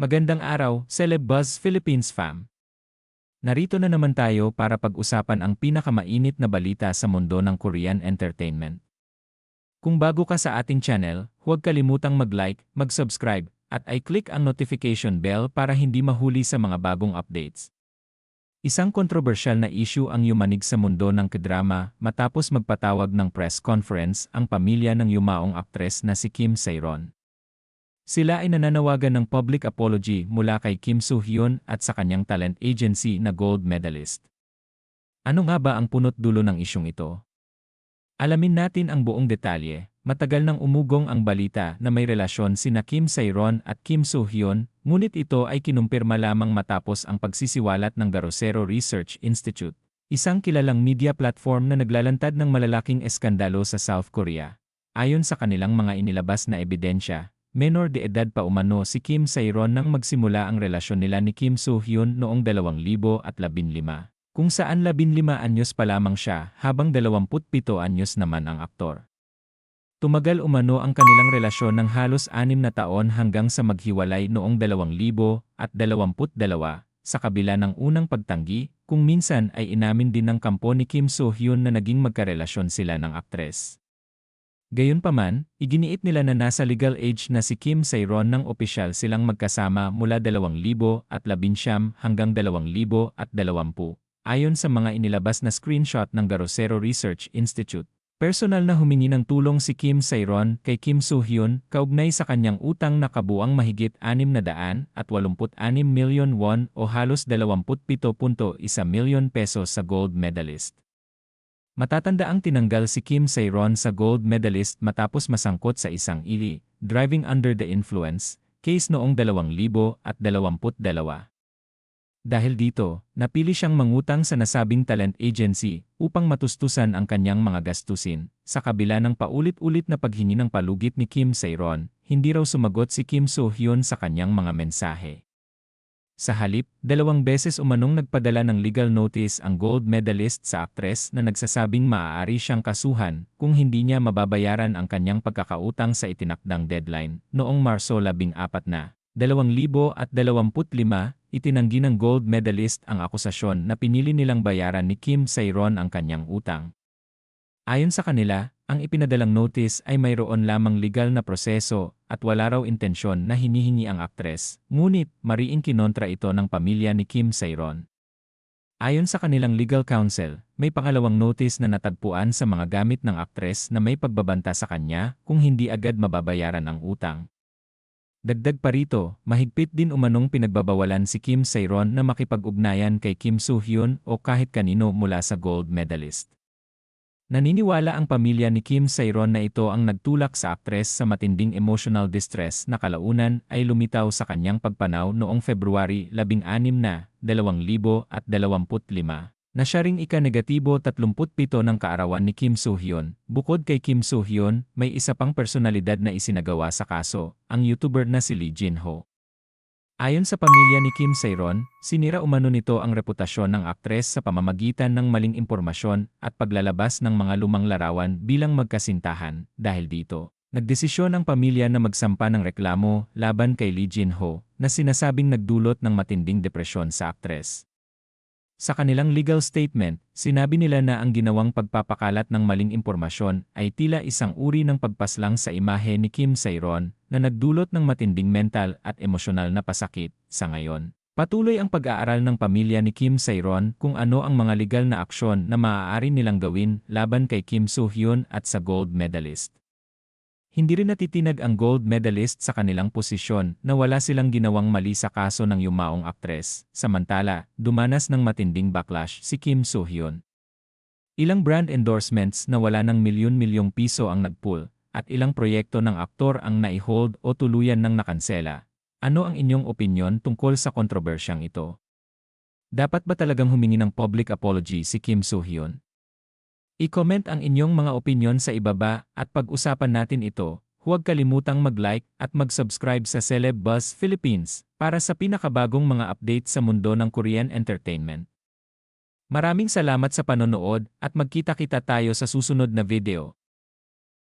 Magandang araw, Celeb Buzz Philippines fam. Narito na naman tayo para pag-usapan ang pinakamainit na balita sa mundo ng Korean entertainment. Kung bago ka sa ating channel, huwag kalimutang mag-like, mag-subscribe, at i-click ang notification bell para hindi mahuli sa mga bagong updates. Isang kontrobersyal na issue ang yumanig sa mundo ng kedrama matapos magpatawag ng press conference ang pamilya ng yumaong aktres na si Kim Seiron. Sila ay nananawagan ng public apology mula kay Kim Soo-hyun at sa kanyang talent agency na gold medalist. Ano nga ba ang punot dulo ng isyong ito? Alamin natin ang buong detalye. Matagal nang umugong ang balita na may relasyon sina Kim Seiron at Kim Soo-hyun, ngunit ito ay kinumpirma lamang matapos ang pagsisiwalat ng Garosero Research Institute, isang kilalang media platform na naglalantad ng malalaking eskandalo sa South Korea. Ayon sa kanilang mga inilabas na ebidensya, Menor de edad pa umano si Kim Sairon nang magsimula ang relasyon nila ni Kim Soo-hyun noong 2015, kung saan 15 anyos pa lamang siya habang 27 anyos naman ang aktor. Tumagal umano ang kanilang relasyon ng halos anim na taon hanggang sa maghiwalay noong 2022 sa kabila ng unang pagtanggi, kung minsan ay inamin din ng kampo ni Kim Soo-hyun na naging magkarelasyon sila ng aktres. Gayunpaman, iginiit nila na nasa legal age na si Kim Sairon nang opisyal silang magkasama mula 2019 hanggang 2020. Ayon sa mga inilabas na screenshot ng Garosero Research Institute, personal na humingi ng tulong si Kim Sairon kay Kim Soo-hyun kaugnay sa kanyang utang na kabuang mahigit 686 milyon won o halos 27.1 milyon pesos sa gold medalist. Matatanda ang tinanggal si Kim Seiron sa gold medalist matapos masangkot sa isang ili, driving under the influence, case noong 2022. Dahil dito, napili siyang mangutang sa nasabing talent agency upang matustusan ang kanyang mga gastusin. Sa kabila ng paulit-ulit na paghingi ng palugit ni Kim Seiron, hindi raw sumagot si Kim So-hyun sa kanyang mga mensahe. Sa halip, dalawang beses umanong nagpadala ng legal notice ang gold medalist sa aktres na nagsasabing maaari siyang kasuhan kung hindi niya mababayaran ang kanyang pagkakautang sa itinakdang deadline noong Marso 14 na. 2025, itinanggi ng gold medalist ang akusasyon na pinili nilang bayaran ni Kim Sairon ang kanyang utang. Ayon sa kanila, ang ipinadalang notice ay mayroon lamang legal na proseso at wala raw intensyon na hinihingi ang aktres, ngunit mariing kinontra ito ng pamilya ni Kim Sairon. Ayon sa kanilang legal counsel, may pangalawang notice na natagpuan sa mga gamit ng aktres na may pagbabanta sa kanya kung hindi agad mababayaran ang utang. Dagdag pa rito, mahigpit din umanong pinagbabawalan si Kim Sairon na makipag-ugnayan kay Kim Soo-hyun o kahit kanino mula sa gold medalist. Naniniwala ang pamilya ni Kim Sairon na ito ang nagtulak sa aktres sa matinding emotional distress na kalaunan ay lumitaw sa kanyang pagpanaw noong February 16 na 2025 na siya ring ika-negatibo 37 ng kaarawan ni Kim Soo-hyun. Bukod kay Kim Soo-hyun, may isa pang personalidad na isinagawa sa kaso, ang YouTuber na si Lee Jin-ho. Ayon sa pamilya ni Kim Sairon, sinira umano nito ang reputasyon ng aktres sa pamamagitan ng maling impormasyon at paglalabas ng mga lumang larawan bilang magkasintahan. Dahil dito, nagdesisyon ang pamilya na magsampa ng reklamo laban kay Lee Jin-ho na sinasabing nagdulot ng matinding depresyon sa aktres. Sa kanilang legal statement, sinabi nila na ang ginawang pagpapakalat ng maling impormasyon ay tila isang uri ng pagpaslang sa imahe ni Kim Sairon na nagdulot ng matinding mental at emosyonal na pasakit sa ngayon. Patuloy ang pag-aaral ng pamilya ni Kim Sairon kung ano ang mga legal na aksyon na maaari nilang gawin laban kay Kim Soo-hyun at sa gold medalist. Hindi rin natitinag ang gold medalist sa kanilang posisyon na wala silang ginawang mali sa kaso ng yumaong aktres. Samantala, dumanas ng matinding backlash si Kim Soo-hyun. Ilang brand endorsements na wala ng milyon-milyong piso ang nagpull, at ilang proyekto ng aktor ang naihold o tuluyan ng nakansela. Ano ang inyong opinyon tungkol sa kontrobersyang ito? Dapat ba talagang humingi ng public apology si Kim Soo-hyun? I-comment ang inyong mga opinyon sa ibaba at pag-usapan natin ito. Huwag kalimutang mag-like at mag-subscribe sa Celeb Buzz Philippines para sa pinakabagong mga update sa mundo ng Korean entertainment. Maraming salamat sa panonood at magkita-kita tayo sa susunod na video.